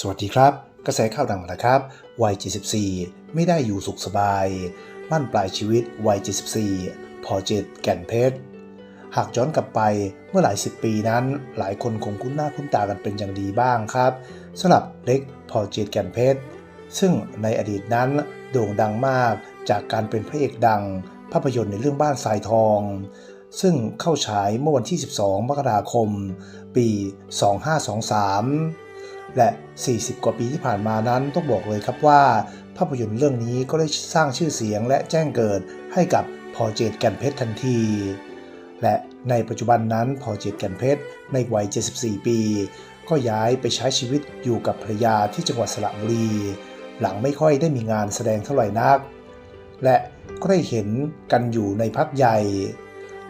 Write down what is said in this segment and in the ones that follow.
สวัสดีครับ กระแสข่าวดังนะครับ วัย 74 ไม่ได้อยู่สุขสบายบ้านปลายชีวิตวัย 74 พอเจตแก่นเพชร หากย้อนกลับไปเมื่อหลายสิบปีนั้น หลายคนคงคุ้นหน้าคุ้นตากันเป็นอย่างดีบ้างครับสำหรับเล็กพอเจตแก่นเพชร ซึ่งในอดีตนั้นโด่งดังมากจากการเป็นพระเอกดัง ภาพยนตร์ในเรื่องบ้านทรายทอง ซึ่งเข้าฉายเมื่อวันที่ 12 มกราคม ปี 2523 และ 40 กว่าปีที่ผ่านมานั้นต้องบอกเลยครับว่า ภาพยนตร์เรื่องนี้ก็ได้สร้างชื่อเสียงและแจ้งเกิดให้กับพอเจตแก่นเพชรทันที และในปัจจุบันนั้นพอเจตแก่นเพชรในวัย 74 ปี ก็ย้ายไปใช้ชีวิตอยู่กับภรรยาที่จังหวัดสระบุรี หลังไม่ค่อยได้มีงานแสดงเท่าไหร่นัก และก็ได้เห็นกันอยู่ในพักใหญ่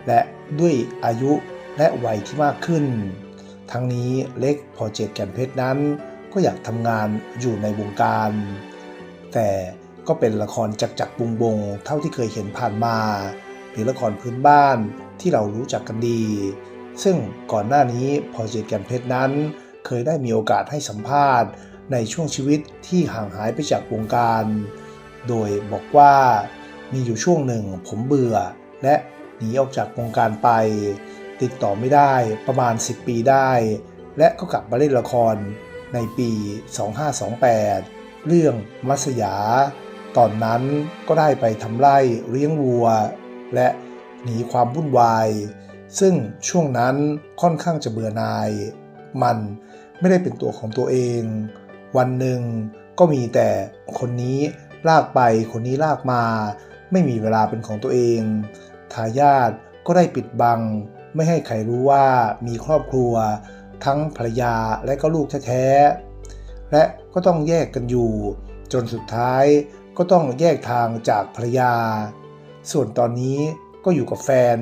และด้วยอายุและวัยที่มากขึ้น ทั้งนี้เล็กพอเจตแก่นเพชรนั้น ก็อยากทำงานอยู่ในวงการ แต่ก็เป็นละครจักจักบุงบงเท่าที่เคยเห็นผ่านมา หรือละครพื้นบ้านที่เรารู้จักกันดี ซึ่งก่อนหน้านี้พอเจตแก่นเพชรนั้น เคยได้มีโอกาสให้สัมภาษณ์ ในช่วงชีวิตที่ห่างหายไปจากวงการ โดยบอกว่ามีอยู่ช่วงหนึ่งผมเบื่อ และหนีออกจากวงการไป ติดต่อไม่ได้ประมาณ 10 ปีได้ และก็กลับมาเล่นละครในปี 2528 เรื่องมัสยา ตอนนั้นก็ได้ไปทำไร่เลี้ยงวัว และหนีความวุ่นวาย ซึ่งช่วงนั้นค่อนข้างจะเบื่อนาย มันไม่ได้เป็นตัวของตัวเอง วันหนึ่งก็มีแต่คนนี้ลากไปคนนี้ลากมา ไม่มีเวลาเป็นของตัวเองทายาทก็ได้ปิดบัง ไม่ให้ใครรู้ว่ามีครอบครัว ทั้งภรรยาและก็ลูกแท้ๆและก็ต้องแยกกันอยู่ จนสุดท้ายก็ต้องแยกทางจากภรรยา ส่วนตอนนี้ก็อยู่กับแฟน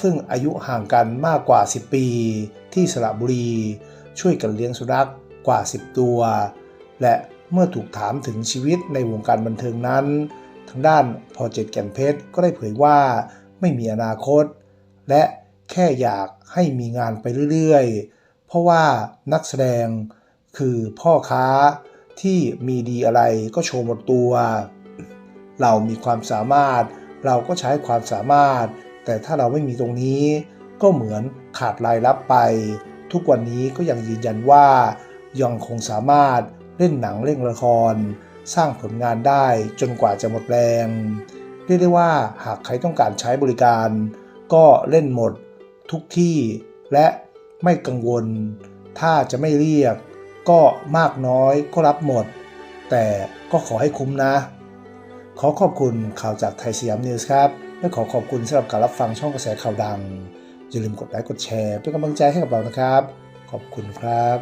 ซึ่งอายุห่างกันมากกว่า 10 ปี ที่สระบุรี ช่วยกันเลี้ยงสุนัขกว่า 10 ตัว และเมื่อถูกถามถึงชีวิตในวงการบันเทิงนั้น ทางด้านพอเจตแก่นเพชรก็ได้เผยว่าไม่มีอนาคต และ แค่อยากให้มีงานไปเรื่อยๆ เพราะว่านักแสดงคือพ่อค้าที่มีดีอะไรก็โชว์หมดตัว เรามีความสามารถ เราก็ใช้ความสามารถ แต่ถ้าเราไม่มีตรงนี้ ก็เหมือนขาดรายรับไป ทุกวันนี้ก็ยังยืนยันว่า ยังคงสามารถเล่นหนังเล่นละคร สร้างผลงานได้จนกว่าจะหมดแรง เรียกได้ว่าหากใครต้องการใช้บริการ ก็เล่นหมด ทุกที่และไม่กังวล ถ้าจะไม่เรียก ก็มากน้อยก็รับหมด แต่ก็ขอให้คุ้มนะ ขอขอบคุณข่าวจากไทยสยามนิวส์ครับ และขอขอบคุณสำหรับการรับฟังช่องกระแสข่าวดัง อย่าลืมกดไลค์กดแชร์เป็นกำลังใจให้กับเรานะครับ ขอบคุณครับ